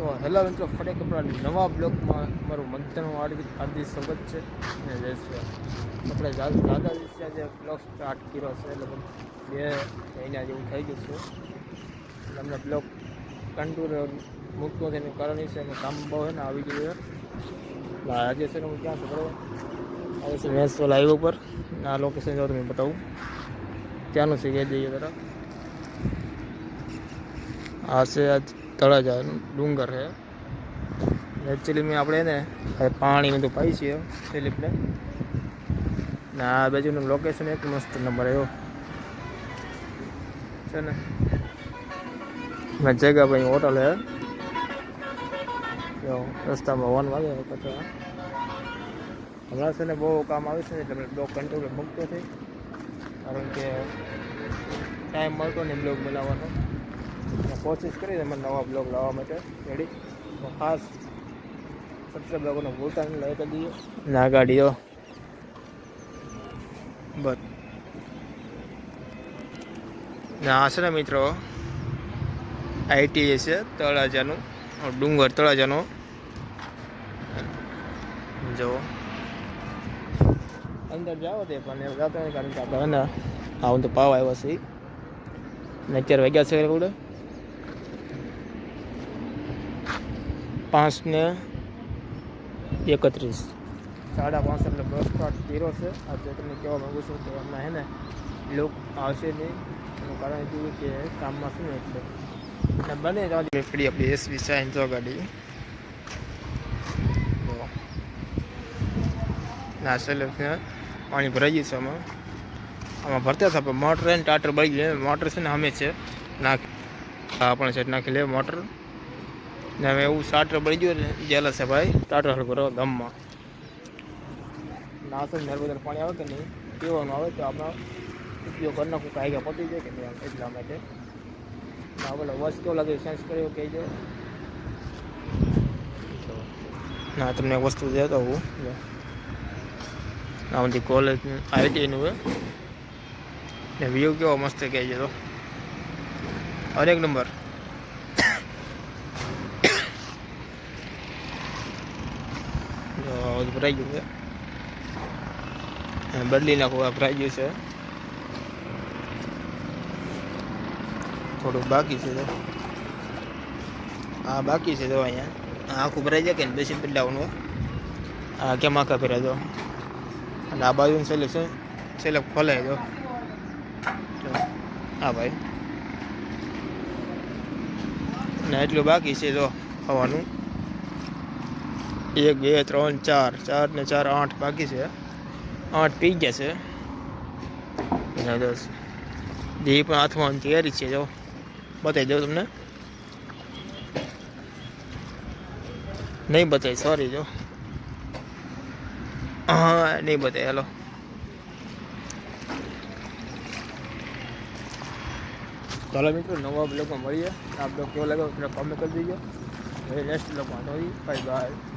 તો હેલો મિત્રો, ફરી આપણા નવા બ્લોગમાં મારું મંથનનું હાર્દિક હાર્દિક સ્વાગત છે. અને જય આપણે દાદા દિવસે આજે બ્લોગ સ્ટાર્ટ કર્યો છે લગભગ બે મહિના જેવું થઈ ગયું છે. એટલે અમને બ્લોગ કંટુર મૂકતો છે એનું કારણ છે એનું કામ બહુ છે ને આવી ગયું છે. આજે છે હું ક્યાં છું બરાબર આવે છે મેસોલ લાઈવ ઉપર. આ લોકેશન જો તમને બતાવું. ત્યાંનું છે કહી દઈએ જરા. આ છે આ તળાજાનું ડુંગર છે. એકચ્યુઅલી મેં આપણે ને પાણી બધું પાઈ છીએ સ્લીપને ને. આ બાજુનું લોકેશન એક મસ્ત નંબર આવ્યો. છે ને? મેં જગ્યા ભાઈ હોટલ હે રસ્તામાં વન વાગે પછી હમણાં છે ને બહુ કામ આવે છે ને, એટલે બ્લોગ કંટ્રોલ મૂકતો થઈ કારણ કે ટાઈમ મળતો નહીં બ્લોગ બનાવવાનો. કોશિશ કરી તમારે નવા બ્લોગ લાવવા માટે. રેડી તો ખાસ સબસ્ક્રાઈબ લોકોને ભૂલતા નહીં લાઈક કરી દઈએ. ના ગાડીઓ બસ. ને છે ને મિત્રો. આઈટીએ છે તળાજાનું. ડુંગર તળાજાનો. જો. અંદર જાઓ તે પણ એવું જતો કારણ કે આપણે આવું તો પાવ આવ્યો છે. ને અત્યારે વાગ્યા છે કુડે પાંચ ને એકત્રીસ. સાડા પાંચ એટલે બસ સ્ટાર્ટ કર્યો છે. આજે તમને કહેવા માગું છું કે એમના હે ને લોક આવશે નહીં. એનું કારણ એટલું કે કામમાં શું એટલે. અને બને તો પડી આપણી એસવી સાઈન જો ગાડી. ના છેલ્લે પાણી ભરાઈ ગયું છે આમાં. આમાં ભરતા હતા પણ મોટર ને ટાટર બળી ગયું મોટર છે ને અમે છે. નાખ હા પણ છે નાખી લે મોટર. ને હવે એવું સાટર બળી ગયું ને જેલા છે ભાઈ. ટાટર હળ કરો ગામમાં નાસો નર્મદા પાણી આવે કે નહીં? પીવાનું આવે તો આપણે ઉપયોગ કરી કાંઈ ગયા પતી જાય કે નહીં એટલા માટે. આપણે બોલો વોચ કેવો લાગે સેન્સ કર્યો કહેજો ના તમને વસ્તુ દેતો હું. આ બધી કોલેજ આઈટીનું ને વ્યૂ કેવો મસ્ત કહેજો તો હરેક નંબર તો ભરાઈ ગયું છે અને બદલી નાખું આ ભરાઈ ગયું છે. થોડુંક બાકી છે તો. આ બાકી છે તો અહીંયા. આખું ભરાઈ જાય કે ને બેસી બદલાવવાનું. આ કેમ આખા ફેરા દો અને આ બાજુ છેલ્લે છે છેલ્લે ખોલે દો જો. હા ભાઈ. ને એટલું બાકી છે જો હવાનું. એક, બે, ત્રણ, ચાર. ચાર ને ચાર, આઠ બાકી છે. આઠ પી ગયા છે. અને દસ. જે પણ હાથમાં તૈયારી છે, જો. બતાવી દઉં તમને. નહીં બતાવી સોરી જો. હા, નહીં બતાવી હેલો. ચાલો મિત્રો, નવા બ્લોગમાં મળીએ. આ બ્લોગ કેવો લાગ્યો? કોમેન્ટ કરી દીજો. નેક્સ્ટ બ્લોગમાં બાય બાય